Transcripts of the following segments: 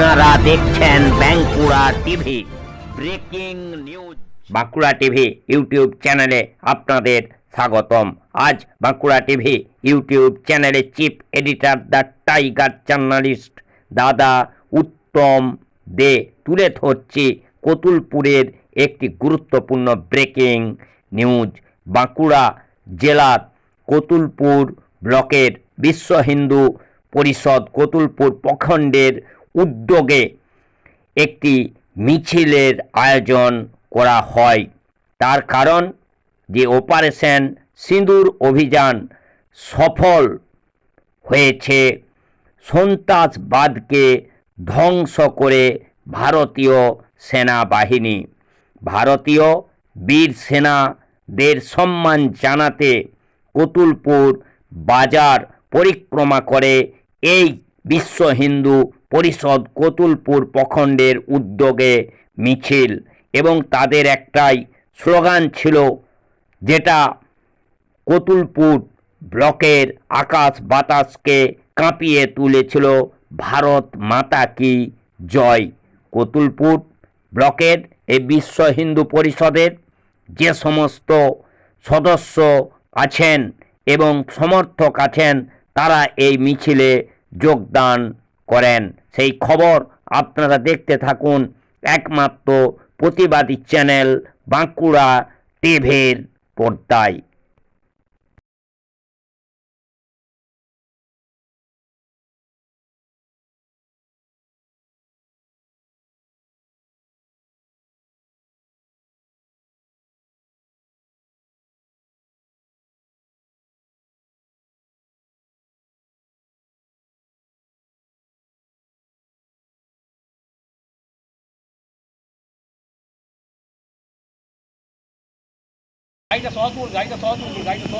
আপনারা দেখছেন Bankura TV, breaking news. Bankura TV YouTube চ্যানেলে আপনাদের স্বাগতম। আজ বাঁকুড়া টিভি ইউটিউব চ্যানেলে chief editor the tiger journalist দাদা উত্তম দে তুলে ধরছি কতুলপুরের একটি গুরুত্বপূর্ণ ব্রেকিং নিউজ। বাঁকুড়া জেলার কতুলপুর ব্লকের বিশ্ব হিন্দু পরিষদ কতুলপুর প্রখণ্ডের উদ্যোগে একটি মিছিলের আয়োজন করা হয়। তার কারণ যে অপারেশন সিঁদুর অভিযান সফল হয়েছে, সন্ত্রাসবাদকে ধ্বংস করে ভারতীয় সেনাবাহিনী, ভারতীয় বীর সেনাদের সম্মান জানাতে কতুলপুর বাজার পরিক্রমা করে এই বিশ্ব হিন্দু পরিষদ কতুলপুর প্রখণ্ডের উদ্যোগে মিছিল এবং তাদের একটাই স্লোগান ছিল যেটা কতুলপুর ব্লকের আকাশ বাতাসকে কাঁপিয়ে তুলেছিল, ভারত মাতা কি জয়। কতুলপুর ব্লকের এই বিশ্ব হিন্দু পরিষদের যে সমস্ত সদস্য আছেন এবং সমর্থক আছেন, তারা এই মিছিলে যোগদান করেন। সেই খবর আপনারা দেখতে থাকুন একমাত্র প্রতিবাদী চ্যানেল বাঁকুড়া টিভির পর্দায়।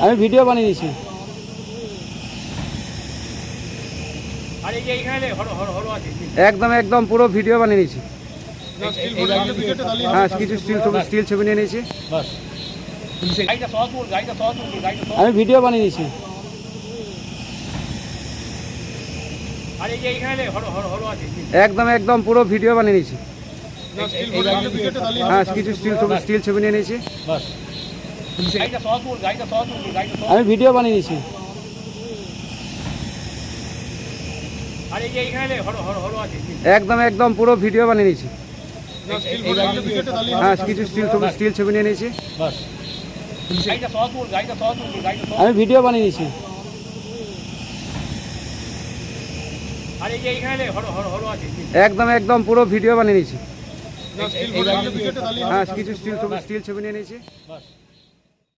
আমি ভিডিও বানিয়ে দিয়েছি আছে একদম একদম পুরো ভিডিও বানিয়ে নিয়েছি। হ্যাঁ কিছু স্টিল ছবি স্টিল ছবি নিয়ে নিয়েছি। আমি ভিডিও বানিয়ে আছে একদম একদম পুরো ভিডিও বানিয়ে নিয়েছি। হ্যাঁ কিছু স্টিল ছবি স্টিল ছবি নিয়ে নিয়েছি। আমি ভিডিও বানিয়ে আছে একদম একদম পুরো ভিডিও বানিয়ে নিয়েছি। হ্যাঁ কিছু স্টিল ছবি স্টিল ছবি নিয়ে নিয়েছি। আমি ভিডিও বানিয়ে আছে একদম একদম পুরো ভিডিও বানিয়ে নিয়েছি। হ্যাঁ কিছু স্টিল ছবি স্টিল ছবি নিয়ে নিয়েছি।